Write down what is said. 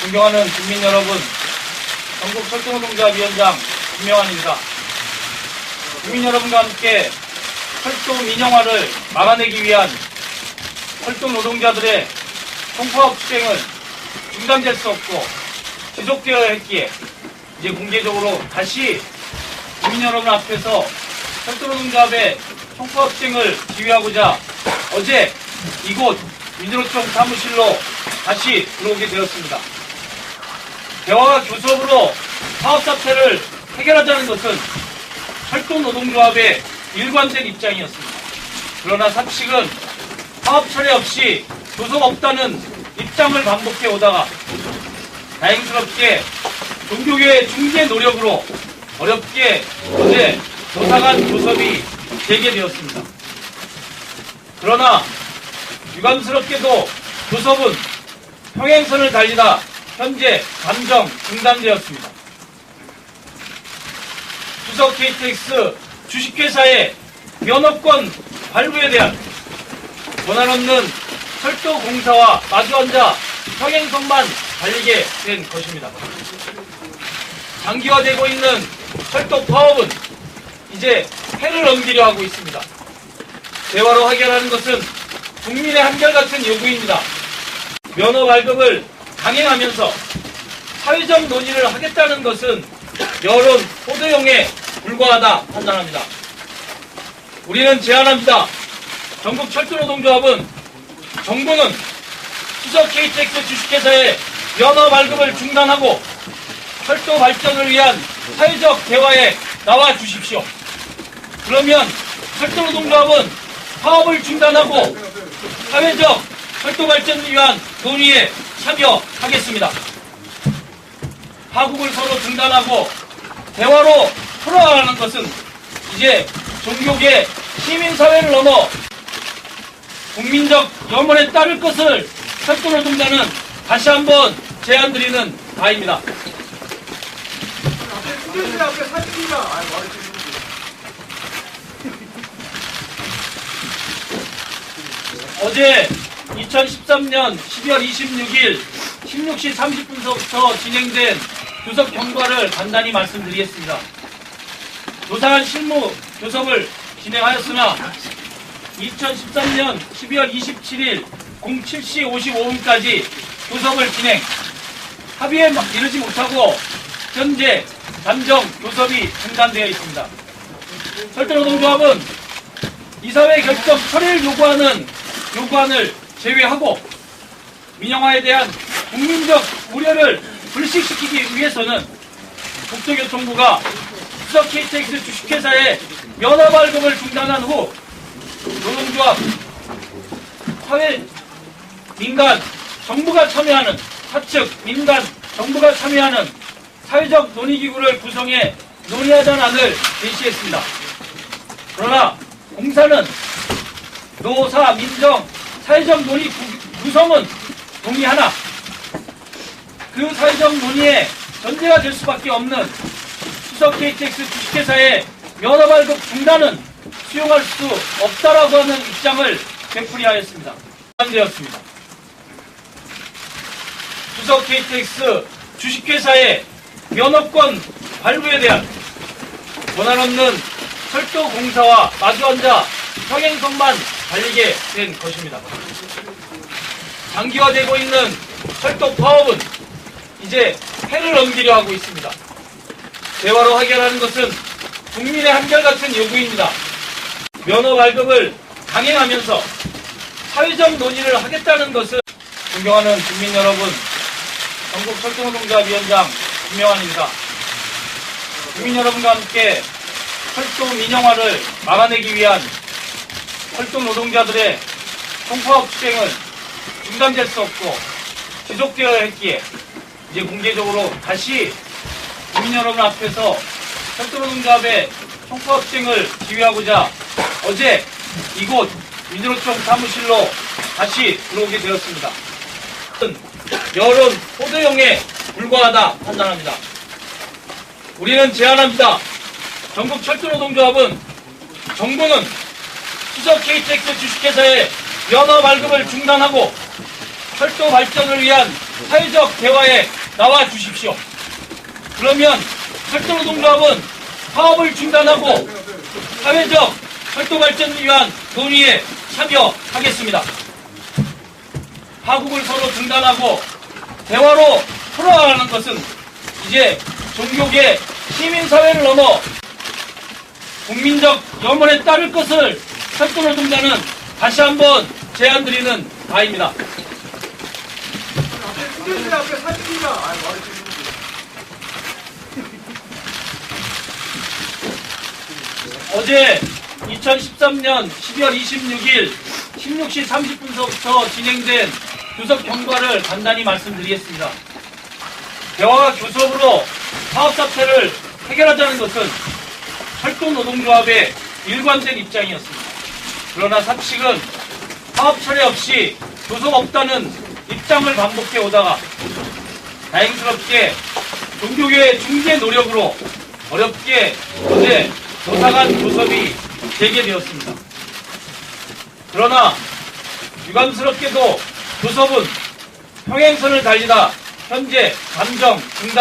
존경하는 국민 여러분, 전국 철도노동자위원장 김명환입니다. 국민 여러분과 함께 철도 민영화를 막아내기 위한 철도 노동자들의 총파업 투쟁은 중단될 수 없고 지속되어야 했기에 이제 공개적으로 다시 국민 여러분 앞에서 철도 노동자의 총파업 투쟁을 지휘하고자 어제 이곳 민주노총 사무실로 다시 들어오게 되었습니다. 대화가 교섭으로 사업 사태를 해결하자는 것은 철도노동조합의 일관된 입장이었습니다. 그러나 사측은 사업 철회 없이 교섭 없다는 입장을 반복해 오다가 다행스럽게 종교계의 중재 노력으로 어렵게 어제 조사간 교섭이 재개되었습니다. 그러나 유감스럽게도 교섭은 평행선을 달리다 현재 잠정 중단되었습니다. 수석 KTX 주식회사의 면허권 발부에 대한 권한 없는 철도공사와 마주 앉아 평행선만 달리게 된 것입니다. 장기화되고 있는 철도 파업은 이제 해를 넘기려 하고 있습니다. 대화로 해결하는 것은 국민의 한결같은 요구입니다. 면허 발급을 강행하면서 사회적 논의를 하겠다는 것은 여론 호도용에 불과하다 판단합니다. 우리는 제안합니다. 전국 철도노동조합은 정부는 수석 KTX 주식회사의 면허 발급을 중단하고 철도 발전을 위한 사회적 대화에 나와 주십시오. 그러면 철도노동조합은 파업을 중단하고 사회적 철도 발전을 위한 논의에 참여하겠습니다. 파국을 서로 중단하고 대화로 풀어가는 것은 이제 종교계 시민사회를 넘어 국민적 염원에 따를 것을 철도노동자는 다시 한번 제안드리는 바입니다. 어제 2013년 12월 26일 16시 30분서부터 진행된 교섭 경과를 간단히 말씀드리겠습니다. 조사한 실무 교섭을 진행하였으나 2013년 12월 27일 07시 55분까지 교섭을 진행 합의에 이르지 못하고 현재 잠정 교섭이 중단되어 있습니다. 철도노동조합은 이사회 결정 철회를 요구하는 요구안을 제외하고 민영화에 대한 국민적 우려를 불식시키기 위해서는 국토교통부가 수석 KTX 주식회사의 면허 발급을 중단한 후 노동조합, 사회, 민간, 정부가 참여하는 사측, 민간, 정부가 참여하는 사회적 논의기구를 구성해 논의하자는 안을 제시했습니다. 그러나 공사는 노사, 민정, 사회적 논의 구- 구성은 동의하나 그 사회적 논의에 전제가 될 수밖에 없는 수석 KTX 주식회사의 면허 발급 중단은 수용할 수 없다라고 하는 입장을 되풀이하였습니다. 되었습니다. 수석 KTX 주식회사의 면허권 발부에 대한 권한 없는 철도공사와 마주앉아 평행선만 달리게 된 것입니다. 장기화되고 있는 철도 파업은 이제 해를 넘기려 하고 있습니다. 대화로 해결하는 것은 국민의 한결같은 요구입니다. 면허 발급을 강행하면서 사회적 논의를 하겠다는 것은 존경하는 국민 여러분, 전국 철도노동자위원장 김명환입니다. 국민 여러분과 함께 철도 민영화를 막아내기 위한 철도 노동자들의 총파업 투쟁은 중단될 수 없고 지속되어야 했기에 이제 공개적으로 다시 국민 여러분 앞에서 철도노동자의 총파업 투쟁을 지휘하고자 어제 이곳 민주노총 사무실로 다시 들어오게 되었습니다. 여론 호도용에 불과하다 판단합니다. 우리는 제안합니다. 전국 철도노동조합은 정부는 수석 KTX 주식회사의 면허 발급을 중단하고 철도 발전을 위한 사회적 대화에 나와 주십시오. 그러면 철도노동조합은 파업을 중단하고 사회적 철도 발전을 위한 논의에 참여하겠습니다. 파국을 서로 중단하고 대화로 풀어가는 것은 이제 종교계 시민사회를 넘어 국민적 염원에 따를 것을 철도노동자는 다시 한번 바입니다. 아, 머리 좀 어제 2013년 12월 26일 16시 30분서부터 진행된 교섭 경과를 간단히 말씀드리겠습니다. 대화가 교섭으로 사업 사태를 해결하자는 것은 철도 노동조합의 일관된 입장이었습니다. 그러나 사측은 사업 철회 없이 교섭 없다는 입장을 반복해 오다가 다행스럽게 종교계의 중재 노력으로 어렵게 어제 조사간 교섭이 재개되었습니다. 그러나 유감스럽게도 교섭은 평행선을 달리다 현재 감정 중단